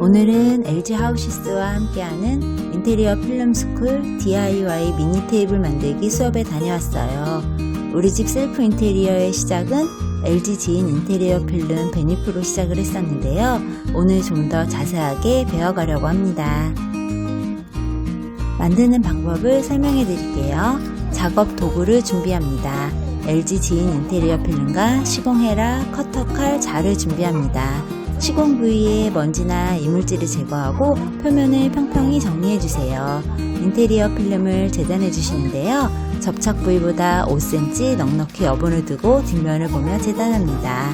오늘은 LG 하우시스와 함께하는 인테리어 필름 스쿨 DIY 미니 테이블 만들기 수업에 다녀왔어요. 우리 집 셀프 인테리어의 시작은 LG 지인 인테리어 필름 베니프로 시작을 했었는데요. 오늘 좀 더 자세하게 배워가려고 합니다. 만드는 방법을 설명해 드릴게요. 작업 도구를 준비합니다. LG 지인 인테리어 필름과 시공헤라, 커터 칼, 자를 준비합니다. 시공 부위에 먼지나 이물질을 제거하고 표면을 평평히 정리해 주세요. 인테리어 필름을 재단해 주시는데요. 접착 부위보다 5cm 넉넉히 여분을 두고 뒷면을 보며 재단합니다.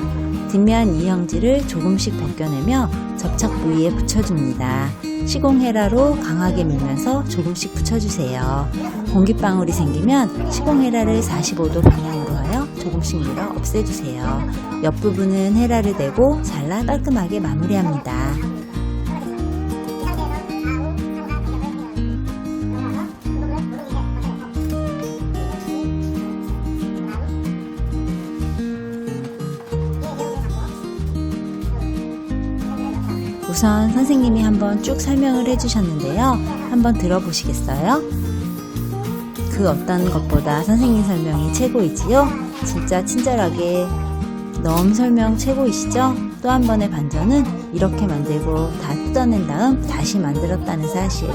뒷면 이형지를 조금씩 벗겨내며 접착 부위에 붙여줍니다. 시공헤라로 강하게 밀면서 조금씩 붙여주세요. 공기방울이 생기면 시공헤라를 45도 방향으로 조금씩 밀어 없애주세요. 옆부분은 헤라를 대고 잘라 깔끔하게 마무리합니다. 우선 선생님이 한번 쭉 설명을 해주셨는데요. 한번 들어보시겠어요? 그 어떤 것보다 선생님 설명이 최고이지요? 진짜 친절하게 너무 설명 최고이시죠? 또 한 번의 반전은 이렇게 만들고 다 뜯어낸 다음 다시 만들었다는 사실.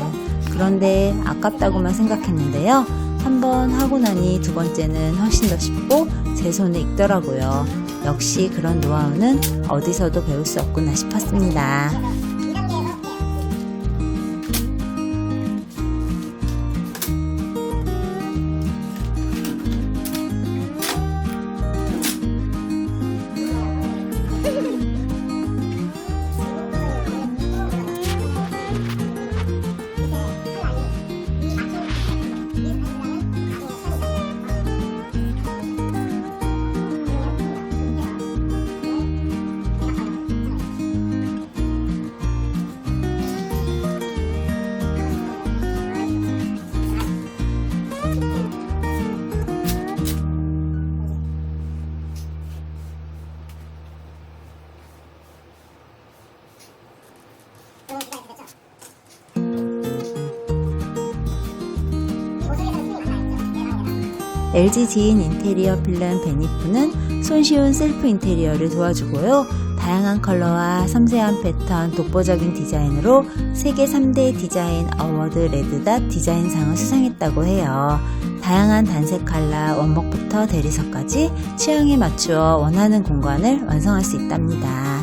그런데 아깝다고만 생각했는데요. 한 번 하고 나니 두 번째는 훨씬 더 쉽고 제 손에 익더라고요. 역시 그런 노하우는 어디서도 배울 수 없구나 싶었습니다. LG 지인 인테리어 필름 베니프는 손쉬운 셀프 인테리어를 도와주고요. 다양한 컬러와 섬세한 패턴, 독보적인 디자인으로 세계 3대 디자인 어워드 레드닷 디자인상을 수상했다고 해요. 다양한 단색 컬러, 원목부터 대리석까지 취향에 맞추어 원하는 공간을 완성할 수 있답니다.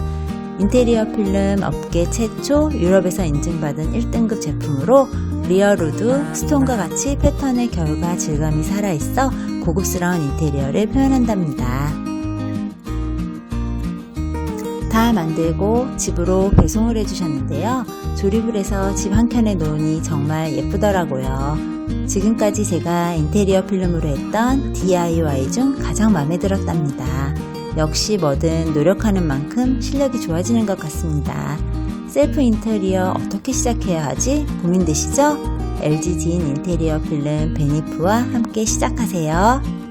인테리어 필름 업계 최초 유럽에서 인증받은 1등급 제품으로 리어루드, 스톤과 같이 패턴의 결과 질감이 살아있어 고급스러운 인테리어를 표현한답니다. 다 만들고 집으로 배송을 해주셨는데요. 조립을 해서 집 한켠에 놓으니 정말 예쁘더라고요. 지금까지 제가 인테리어 필름으로 했던 DIY 중 가장 마음에 들었답니다. 역시 뭐든 노력하는 만큼 실력이 좋아지는 것 같습니다. 셀프 인테리어 어떻게 시작해야 하지? 고민되시죠? LG 지인 인테리어 필름 베니프와 함께 시작하세요.